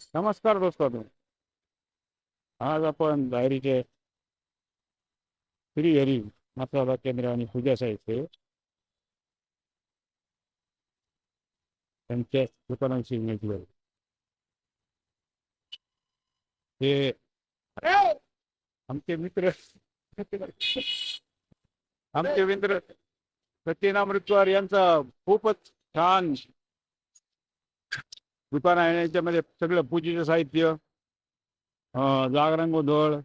नमस्कार दोस्तांनो आज आपण डायरीचे श्री हरी मसाला केंद्र आणि पूजा साहित्य त्यांच्या दुकानांशी माहिती ते आमचे मित्र. आमचे मित्र सत्यनाम यांचा खूपच छान दुकान आहे याच्यामध्ये सगळं पूजेचं साहित्य जागरंगोंधळ जागरण गोंधळ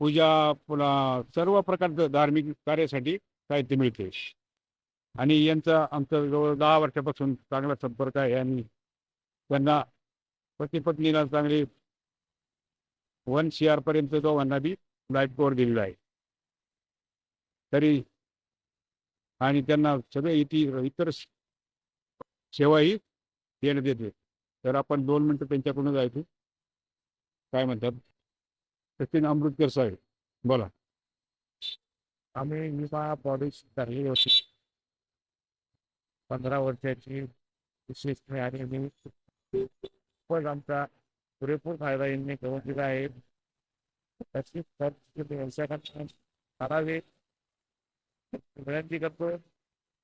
पूजा पुन्हा सर्व प्रकारचं धार्मिक कार्यासाठी साहित्य मिळते. आणि यांचा आमचं जवळ दहा वर्षापासून चांगला संपर्क आहे आणि त्यांना पती पत्नीला चांगली वन सी आर पर्यंत दोघांना बी लाईफ कोर दिलेला आहे. तरी आणि त्यांना सगळे इति इतर सेवाही देण्यात येते. तर आपण दोन मिनटं त्यांच्याकडून जायचो. काय म्हणतात? सचिन अमृतकर साहेब बोला. आम्ही विमा पॉलिसी काढली होती. पंधरा वर्षाची विशेष आणि मी पण आमचा पुरेपूर फायदा यांनी करून दिला आहे. त्याची खर्च करावे. विनंती करतो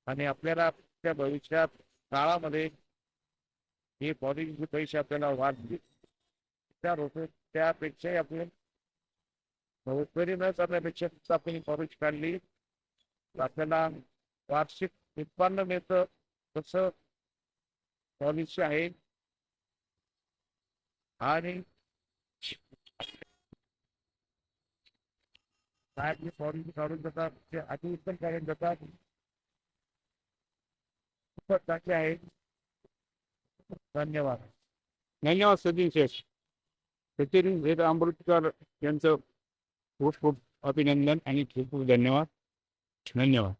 आणि आपल्याला आपल्या भविष्यात काळामध्ये हे पॉलिसीचे पैसे आपल्याला वाढतील त्या रुपये त्यापेक्षाही आपले नोकरी न करण्यापेक्षा फक्त आपण ही काढली. आपल्याला वार्षिक उत्पन्न मिळतं तसं पॉलिसी आहे. आणि काय आपली पॉलिसी काढून जातात ते अतिउत्तम काढून जातात खूपच चांगले आहे. धन्यवाद. धन्यवाद सचिन शेष. सचिन वेद अमृतकर यांचं खूप खूप अभिनंदन आणि खूप खूप धन्यवाद. धन्यवाद.